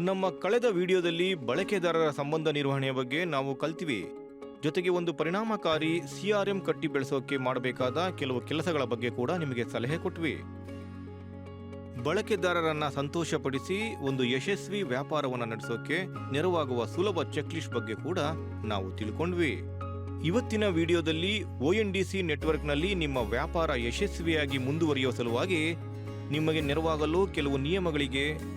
ನಮ್ಮ ಕಳೆದ ವಿಡಿಯೋದಲ್ಲಿ ಬಳಕೆದಾರರ ಸಂಬಂಧ ನಿರ್ವಹಣೆಯ ಬಗ್ಗೆ ನಾವು ಕಲ್ತಿವಿ. ಜೊತೆಗೆ ಒಂದು ಪರಿಣಾಮಕಾರಿ ಸಿಆರ್ಎಂ ಕಟ್ಟಿ ಬೆಳೆಸೋಕೆ ಮಾಡಬೇಕಾದ ಕೆಲವು ಕೆಲಸಗಳ ಬಗ್ಗೆ ಕೂಡ ನಿಮಗೆ ಸಲಹೆ ಕೊಟ್ವಿ. ಬಳಕೆದಾರರನ್ನ ಸಂತೋಷಪಡಿಸಿ ಒಂದು ಯಶಸ್ವಿ ವ್ಯಾಪಾರವನ್ನು ನಡೆಸೋಕೆ ನೆರವಾಗುವ ಸುಲಭ ಚೆಕ್ಲಿಸ್ಟ್ ಬಗ್ಗೆ ಕೂಡ ನಾವು ತಿಳ್ಕೊಂಡ್ವಿ. ಇವತ್ತಿನ ವಿಡಿಯೋದಲ್ಲಿ ಒ ಎನ್ ಡಿ ಸಿ ನೆಟ್ವರ್ಕ್ನಲ್ಲಿ ನಿಮ್ಮ ವ್ಯಾಪಾರ ಯಶಸ್ವಿಯಾಗಿ ಮುಂದುವರಿಯುವ ಸಲುವಾಗಿ ನಿಮಗೆ ನೆರವಾಗಲು ಕೆಲವು ನಿಯಮಗಳಿಗೆ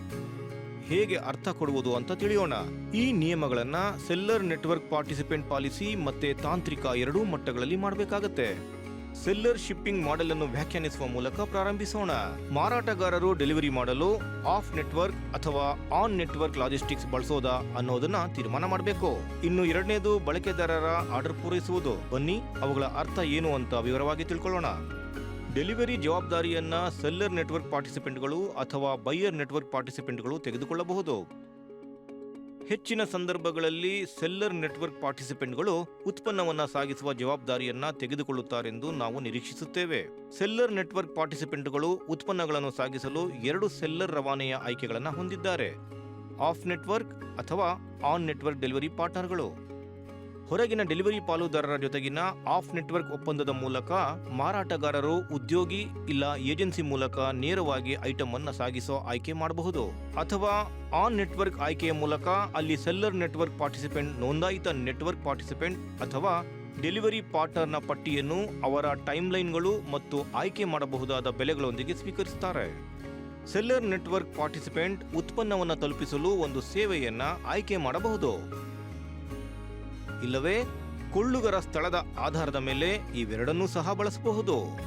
ಹೇಗೆ ಅರ್ಥ ಕೊಡುವುದು ಅಂತ ತಿಳಿಯೋಣ. ಈ ನಿಯಮಗಳನ್ನ ಸೆಲ್ಲರ್ ನೆಟ್ವರ್ಕ್ ಪಾರ್ಟಿಸಿಪೆಂಟ್ ಪಾಲಿಸಿ ಮತ್ತೆ ತಾಂತ್ರಿಕ ಎರಡೂ ಮಟ್ಟಗಳಲ್ಲಿ ಮಾಡಬೇಕಾಗತ್ತೆ. ಸೆಲ್ಲರ್ ಶಿಪ್ಪಿಂಗ್ ಮಾಡೆಲ್ ಅನ್ನು ವ್ಯಾಖ್ಯಾನಿಸುವ ಮೂಲಕ ಪ್ರಾರಂಭಿಸೋಣ. ಮಾರಾಟಗಾರರು ಡೆಲಿವರಿ ಮಾಡಲು ಆಫ್ ನೆಟ್ವರ್ಕ್ ಅಥವಾ ಆನ್ ನೆಟ್ವರ್ಕ್ ಲಾಜಿಸ್ಟಿಕ್ಸ್ ಬಳಸೋದಾ ಅನ್ನೋದನ್ನ ತೀರ್ಮಾನ ಮಾಡಬೇಕು. ಇನ್ನು ಎರಡನೇದು ಬಳಕೆದಾರರ ಆರ್ಡರ್ ಪೂರೈಸುವುದು. ಬನ್ನಿ, ಅವುಗಳ ಅರ್ಥ ಏನು ಅಂತ ವಿವರವಾಗಿ ತಿಳ್ಕೊಳ್ಳೋಣ. ಡೆಲಿವರಿ ಜವಾಬ್ದಾರಿಯನ್ನ ಸೆಲ್ಲರ್ ನೆಟ್ವರ್ಕ್ ಪಾರ್ಟಿಸಿಪೆಂಟ್ಗಳು ಅಥವಾ ಬೈಯರ್ ನೆಟ್ವರ್ಕ್ ಪಾರ್ಟಿಸಿಪೆಂಟ್ಗಳು ತೆಗೆದುಕೊಳ್ಳಬಹುದು. ಹೆಚ್ಚಿನ ಸಂದರ್ಭಗಳಲ್ಲಿ ಸೆಲ್ಲರ್ ನೆಟ್ವರ್ಕ್ ಪಾರ್ಟಿಸಿಪೆಂಟ್ಗಳು ಉತ್ಪನ್ನವನ್ನು ಸಾಗಿಸುವ ಜವಾಬ್ದಾರಿಯನ್ನ ತೆಗೆದುಕೊಳ್ಳುತ್ತಾರೆಂದು ನಾವು ನಿರೀಕ್ಷಿಸುತ್ತೇವೆ. ಸೆಲ್ಲರ್ ನೆಟ್ವರ್ಕ್ ಪಾರ್ಟಿಸಿಪೆಂಟ್ಗಳು ಉತ್ಪನ್ನಗಳನ್ನು ಸಾಗಿಸಲು ಎರಡು ಸೆಲ್ಲರ್ ರವಾನೆಯ ಆಯ್ಕೆಗಳನ್ನು ಹೊಂದಿದ್ದಾರೆ. ಆಫ್ ನೆಟ್ವರ್ಕ್ ಅಥವಾ ಆನ್ ನೆಟ್ವರ್ಕ್ ಡೆಲಿವರಿ ಪಾರ್ಟ್ನರ್ಗಳು. ಹೊರಗಿನ ಡೆಲಿವರಿ ಪಾಲುದಾರರ ಜೊತೆಗಿನ ಆಫ್ ನೆಟ್ವರ್ಕ್ ಒಪ್ಪಂದದ ಮೂಲಕ ಮಾರಾಟಗಾರರು, ಉದ್ಯೋಗಿ ಇಲ್ಲ ಏಜೆನ್ಸಿ ಮೂಲಕ ನೇರವಾಗಿ ಐಟಮ್ ಅನ್ನ ಸಾಗಿಸೋ ಆಯ್ಕೆ ಮಾಡಬಹುದು. ಅಥವಾ ಆನ್ ನೆಟ್ವರ್ಕ್ ಆಯ್ಕೆಯ ಮೂಲಕ ಅಲ್ಲಿ ಸೆಲ್ಲರ್ ನೆಟ್ವರ್ಕ್ ಪಾರ್ಟಿಸಿಪೆಂಟ್ ನೋಂದಾಯಿತ ನೆಟ್ವರ್ಕ್ ಪಾರ್ಟಿಸಿಪೆಂಟ್ ಅಥವಾ ಡೆಲಿವರಿ ಪಾರ್ಟ್ನರ್ನ ಪಟ್ಟಿಯನ್ನು ಅವರ ಟೈಮ್ಲೈನ್ಗಳು ಮತ್ತು ಆಯ್ಕೆ ಮಾಡಬಹುದಾದ ಬೆಲೆಗಳೊಂದಿಗೆ ಸ್ವೀಕರಿಸುತ್ತಾರೆ. ಸೆಲ್ಲರ್ ನೆಟ್ವರ್ಕ್ ಪಾರ್ಟಿಸಿಪೆಂಟ್ ಉತ್ಪನ್ನವನ್ನು ತಲುಪಿಸಲು ಒಂದು ಸೇವೆಯನ್ನು ಆಯ್ಕೆ ಮಾಡಬಹುದು. ಇಲ್ಲವೇ ಕೊಳ್ಳುಗರ ಸ್ಥಳದ ಆಧಾರದ ಮೇಲೆ ಇವೆರಡನ್ನೂ ಸಹ ಬಳಸಬಹುದು.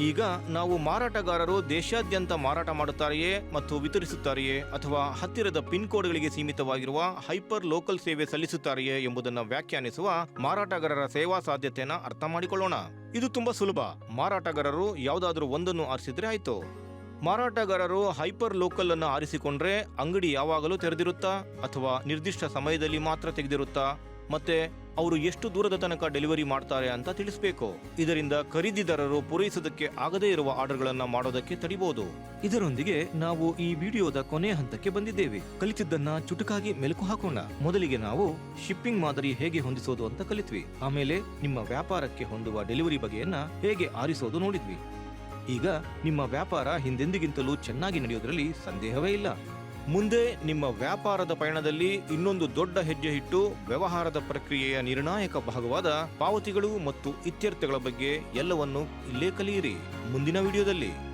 ಈಗ ನಾವು ಮಾರಾಟಗಾರರು ದೇಶಾದ್ಯಂತ ಮಾರಾಟ ಮಾಡುತ್ತಾರೆಯೇ ಮತ್ತು ವಿತರಿಸುತ್ತಾರೆಯೇ ಅಥವಾ ಹತ್ತಿರದ ಪಿನ್ ಕೋಡ್ಗಳಿಗೆ ಸೀಮಿತವಾಗಿರುವ ಹೈಪರ್ ಲೋಕಲ್ ಸೇವೆ ಸಲ್ಲಿಸುತ್ತಾರೆಯೇ ಎಂಬುದನ್ನು ವ್ಯಾಖ್ಯಾನಿಸುವ ಮಾರಾಟಗಾರರ ಸೇವಾ ಸಾಧ್ಯತೆಯನ್ನು ಅರ್ಥ ಮಾಡಿಕೊಳ್ಳೋಣ. ಇದು ತುಂಬಾ ಸುಲಭ. ಮಾರಾಟಗಾರರು ಯಾವುದಾದ್ರೂ ಒಂದನ್ನು ಆರಿಸಿದ್ರೆ ಆಯ್ತು. ಮಾರಾಟಗಾರರು ಹೈಪರ್ ಲೋಕಲ್ ಅನ್ನು ಆರಿಸಿಕೊಂಡ್ರೆ ಅಂಗಡಿ ಯಾವಾಗಲೂ ತೆರೆದಿರುತ್ತಾ ಅಥವಾ ನಿರ್ದಿಷ್ಟ ಸಮಯದಲ್ಲಿ ಮಾತ್ರ ತೆಗೆದಿರುತ್ತಾ? ಮತ್ತೆ ಅವರು ಎಷ್ಟು ದೂರದ ತನಕ ಡೆಲಿವರಿ ಮಾಡ್ತಾರೆ ಅಂತ ತಿಳಿಸಬೇಕು. ಇದರಿಂದ ಖರೀದಿದಾರರು ಪೂರೈಸೋದಕ್ಕೆ ಆಗದೇ ಇರುವ ಆರ್ಡರ್ಗಳನ್ನು ಮಾಡೋದಕ್ಕೆ ತಡಿಬಹುದು ಇದರೊಂದಿಗೆ ನಾವು ಈ ವಿಡಿಯೋದ ಕೊನೆಯ ಹಂತಕ್ಕೆ ಬಂದಿದ್ದೇವೆ. ಕಲಿತಿದ್ದನ್ನ ಚುಟುಕಾಗಿ ಮೆಲುಕು ಹಾಕೋಣ. ಮೊದಲಿಗೆ ನಾವು ಶಿಪ್ಪಿಂಗ್ ಮಾದರಿ ಹೇಗೆ ಹೊಂದಿಸೋದು ಅಂತ ಕಲಿತ್ವಿ. ಆಮೇಲೆ ನಿಮ್ಮ ವ್ಯಾಪಾರಕ್ಕೆ ಹೊಂದುವ ಡೆಲಿವರಿ ಬಗೆಯನ್ನ ಹೇಗೆ ಆರಿಸೋದು ನೋಡಿದ್ವಿ. ಈಗ ನಿಮ್ಮ ವ್ಯಾಪಾರ ಹಿಂದೆಂದಿಗಿಂತಲೂ ಚೆನ್ನಾಗಿ ನಡೆಯೋದ್ರಲ್ಲಿ ಸಂದೇಹವೇ ಇಲ್ಲ. ಮುಂದೆ ನಿಮ್ಮ ವ್ಯಾಪಾರದ ಪಯಣದಲ್ಲಿ ಇನ್ನೊಂದು ದೊಡ್ಡ ಹೆಜ್ಜೆ ಇಟ್ಟು ವ್ಯವಹಾರದ ಪ್ರಕ್ರಿಯೆಯ ನಿರ್ಣಾಯಕ ಭಾಗವಾದ ಪಾವತಿಗಳು ಮತ್ತು ಇತ್ಯರ್ಥಗಳ ಬಗ್ಗೆ ಎಲ್ಲವನ್ನು ಇಲ್ಲೇ ಕಲಿಯಿರಿ. ಮುಂದಿನ ವಿಡಿಯೋದಲ್ಲಿ.